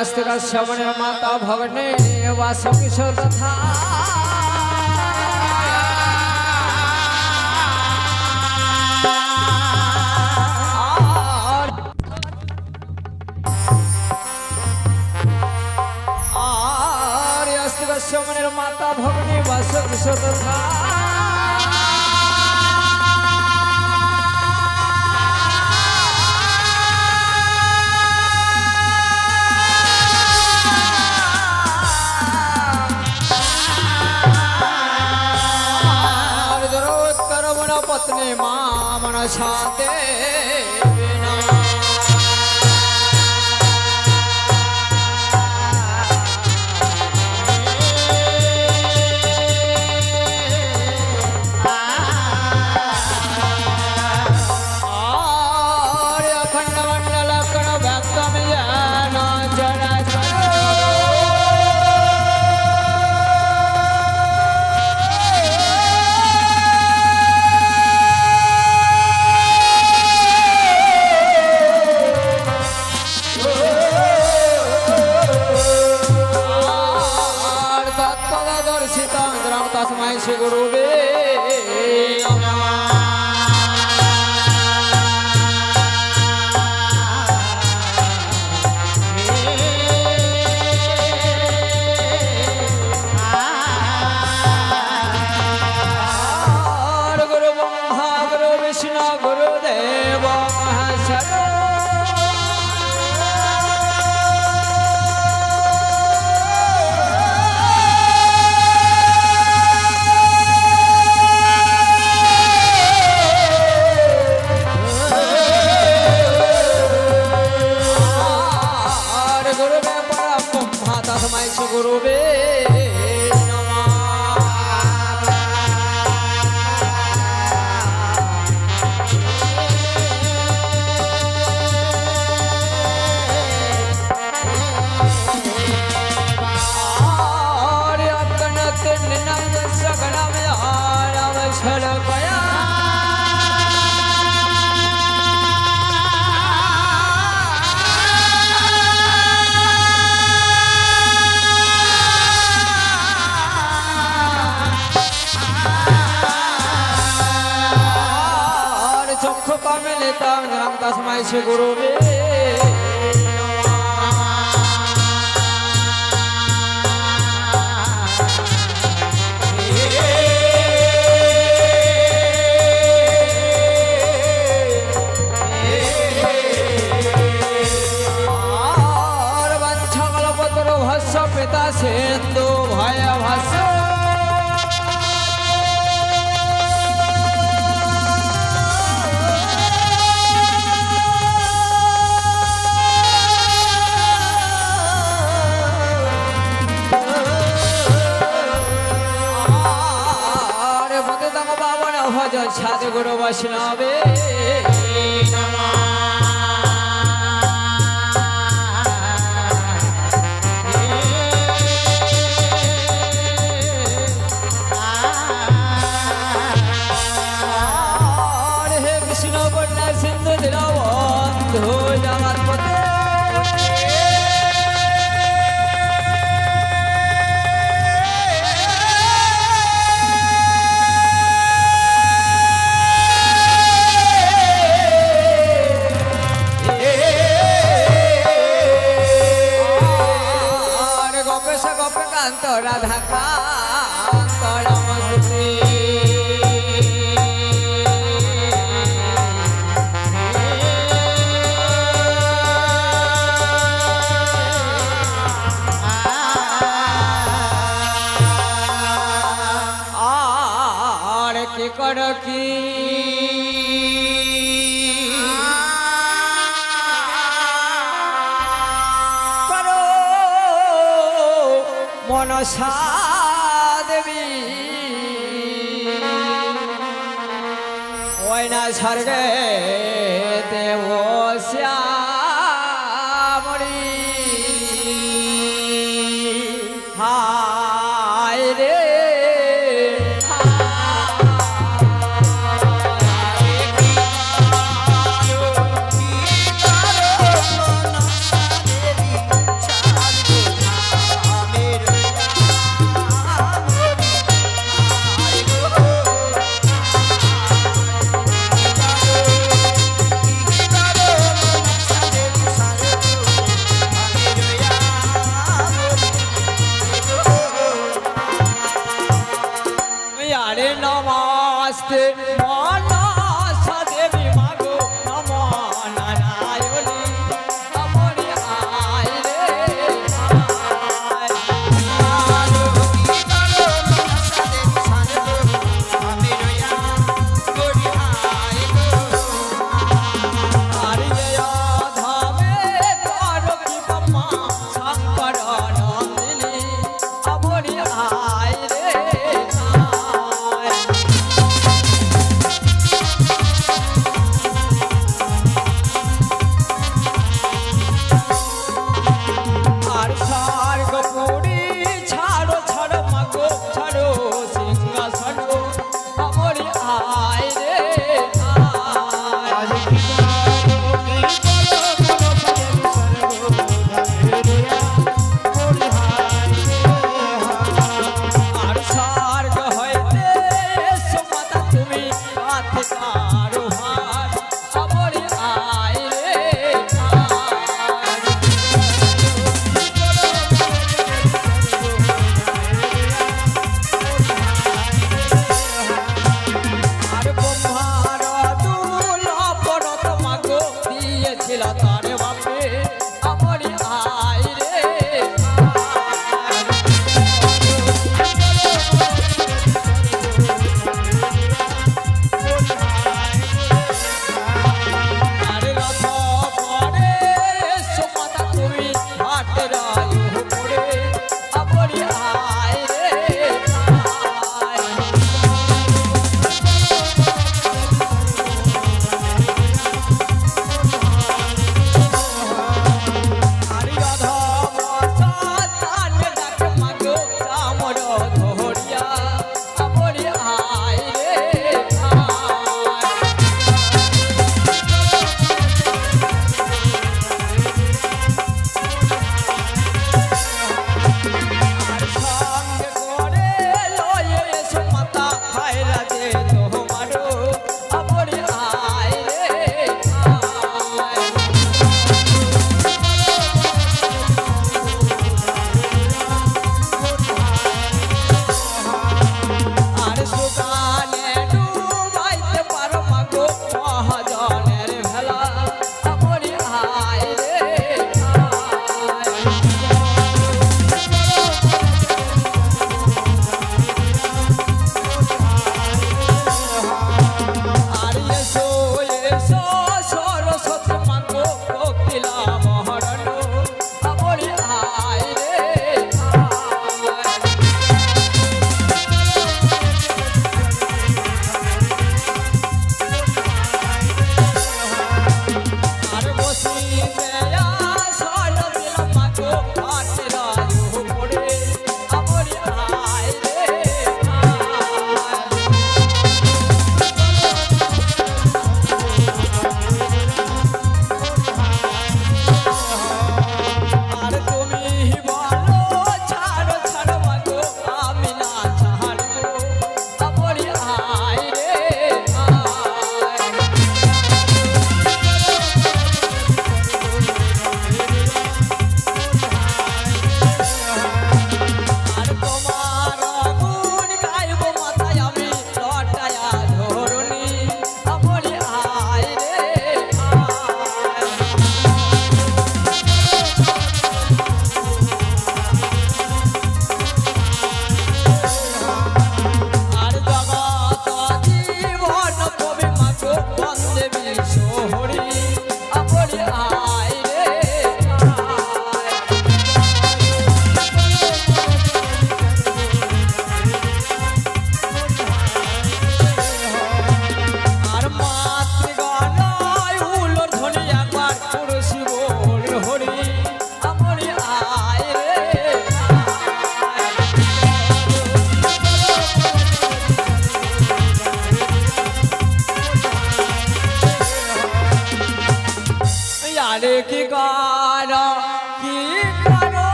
আস্তিরা শ্রবণের মাতা ভবনে বাস কিশোর কথা শ্রমণের মাতা ভগ্নী বাস কিশোর কথা ની મામણ છાતે છે ગુરુ দাস মাইছে গরু রে সাধুগুরু বৈষ্ণবে। নমা করো কি মনসা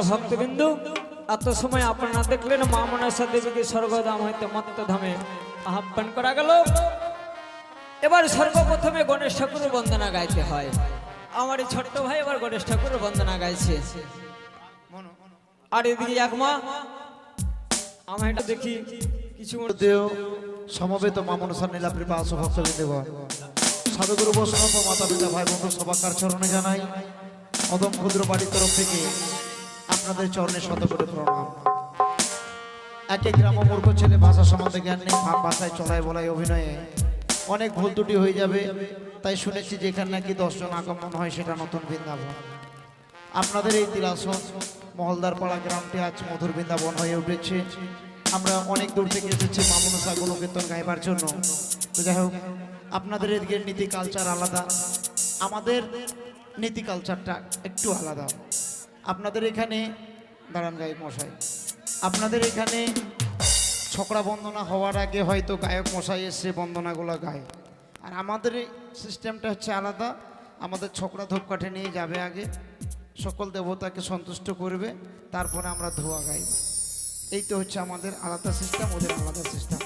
নমস্কার ভক্তবিন্দু, এত সময় আপনারা দেখলেন মা মনসা দেবীকে স্বর্গধাম হইতে মত্তধামে আহ্বান করা গেল। এবার সর্বপ্রথমে গণেশ ঠাকুরের বন্দনা গাইতে হয়। আমার ছোট্ট ভাই এবার গণেশ ঠাকুরের বন্দনা গাইছে। আর এদিকে এক মা, আমি এটা দেখি কিছু সমবেত মামনসা নীলাপ্রি পাশ ভক্তবৃন্দগণ সাধুগুরু বৈষ্ণব ও মাতা পিতা ভাই বন্ধু সবাকার চরণে জানাই, অদম ক্ষুদ্র বাড়ির তরফ থেকে আপনাদের চরণে শত করে প্রণাম। এক গ্রাম মূর্খ ছেলে, ভাষা সম্বন্ধে জ্ঞান নেই ভাষায় চলায় বলায় অভিনয়ে। অনেক ভুল ত্রুটি হয়ে যাবে, তাই শুনেছি যেখানে নাকি দশজন আগমন হয়, সেটা নতুন বৃন্দাবন। আপনাদের এই তিলাসন মহলদার পাড়া গ্রামটি আজ মধুর বৃন্দাবন হয়ে উঠেছে। আমরা অনেক দূর থেকে এসেছি মামুনসা গুণকীর্তন গাইবার জন্য। তো যাই হোক, আপনাদের এদিকে নীতি কালচার আলাদা। আমাদের নীতি কালচারটা একটু আলাদা। আপনাদের এখানে, দাঁড়ান গায়ক মশাই, আপনাদের এখানে ছকরা বন্দনা হওয়ার আগে হয়তো গায়ক মশাই এসে বন্দনাগুলো গায়। আর আমাদের সিস্টেমটা হচ্ছে আলাদা, আমাদের ছকরা ধূপকাঠি নিয়ে যাবে আগে, সকল দেবতাকে সন্তুষ্ট করবে, তারপরে আমরা ধোয়া গাইব। এই তো হচ্ছে আমাদের আলাদা সিস্টেম, ওদের আলাদা সিস্টেম।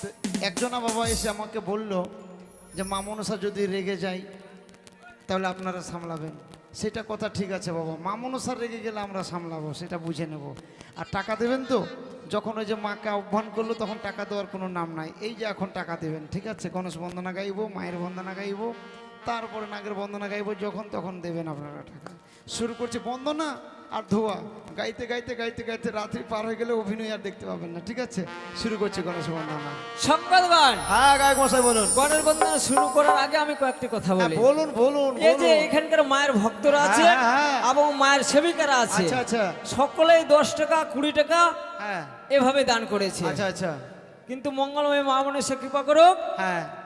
তো একজনা বাবা এসে আমাকে বলল যে, মামনসা যদি রেগে যায়, তাহলে আপনারা সামলাবেন। সেটা কথা ঠিক আছে বাবা। মা মনসার রেগে গেলে আমরা সামলাবো, সেটা বুঝে নেব। আর টাকা দেবেন তো? যখন ওই যে মাকে আহ্বান করল, তখন টাকা দেওয়ার কোনো নাম নাই। এই যে এখন টাকা দেবেন, ঠিক আছে? গণেশ বন্দনা গাইব, মায়ের বন্দনা গাইব, তারপরে নাগের বন্দনা গাইব, যখন তখন দেবেন আপনারা টাকা। শুরু করছে বন্দনা। আর ধোয়া। গাইতে গাইতে গাইতে গাইতে রাত্রি পার হয়ে গেলে অভিনয় আর দেখতে পাবেন না ঠিক আছে? শুরু করছে গণেশ বন্দনা। সংবাদ গান হ্যাঁ গায়ক মশাই বলুন। গণের বন্দনা শুরু করার আগে আমি কয়েকটি কথা হ্যাঁ, বলি। বলুন বলুন এই যে এখানকার মায়ের ভক্তরা আছে হ্যাঁ, হ্যাঁ। এবং মায়ের সেবিকারা আছে আচ্ছা আচ্ছা। সকলেই দশ টাকা কুড়ি টাকা হ্যাঁ। এভাবে দান করেছে। আচ্ছা আচ্ছা। কিন্তু মঙ্গলময় মা মনসা কৃপা করুক। হ্যাঁ।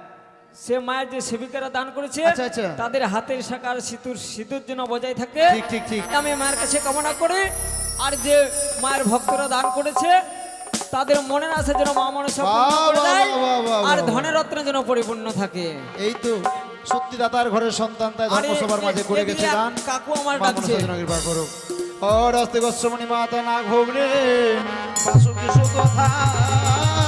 সে মায়ের যে সেবিকারা দান করেছে আচ্ছা, আচ্ছা। তাদের হাতের শাখার সিঁদুর সিঁদুর যেন বজায় থাকে। ঠিক ঠিক ঠিক। আমি মায়ের কাছে কামনা করি। আর যে মায়ের ভক্তরা দান করেছে তাদের মনের আশা যেন মা মনসা করে আর ধনের রত্ন যেন পরিপূর্ণ থাকে। এই তো সত্যি দাতার ঘরের সন্তান তাই ধর্মসভার মাঝে করে গেছে গান। কাকু আমার ডাকছে। কৃপা করুক। ও রস্তে গোস্বমণি মাতা না ঘুগরে বাসুকি সুকথা। ওই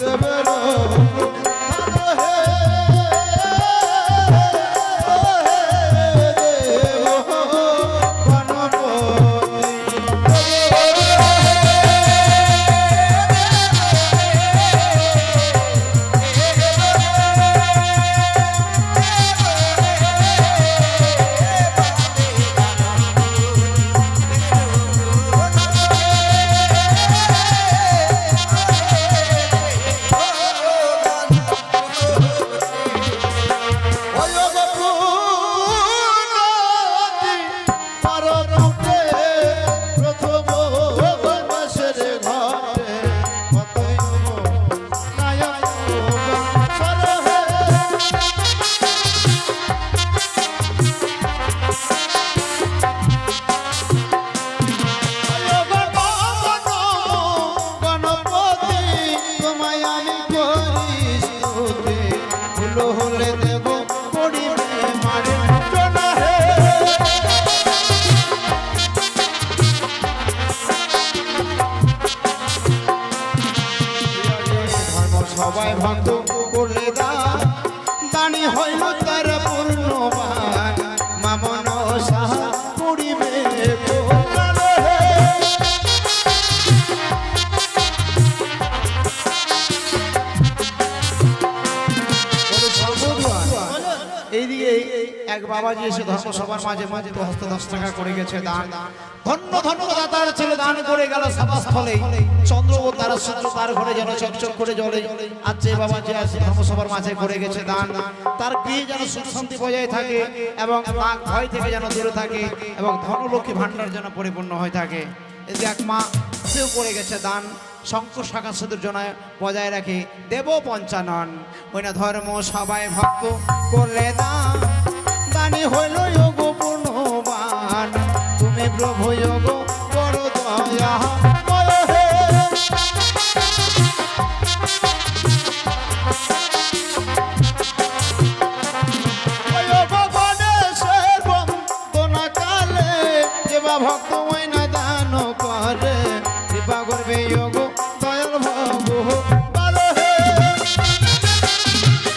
দেবের করে দা। দানি হইল তার বাবাজি এসে ধর্মসভার মাঝে মুক্ত হস্তে দশ টাকা করে গেছে দান। ধন্য ধন্য দাতার ছেলে দান করে গেল সভাস্থলে। চন্দ্র ও তারা সূর্য তার ঘরে যেন চকচক করে জ্বলে। আজ যে বাবাজি আসে ধর্মসভার মাঝে করে গেছে দান, তার গৃহে যেন সুখ শান্তি বজায় থাকে এবং নাক ভয় থেকে যেন দূরে থাকে এবং ধনলক্ষ্মী ভাণ্ডার যেন পরিপূর্ণ হয়ে থাকে। এই যে এক মা, সেও করে গেছে দান, শঙ্কর শাখা সেতুর জন্য বজায় রাখে। দেব পঞ্চানন ওই না ধর্ম সবাই ভক্ত করলে দান। দানি হইল যোগ পূর্ণবান তুমি প্রভু যোগ বড় দয়া।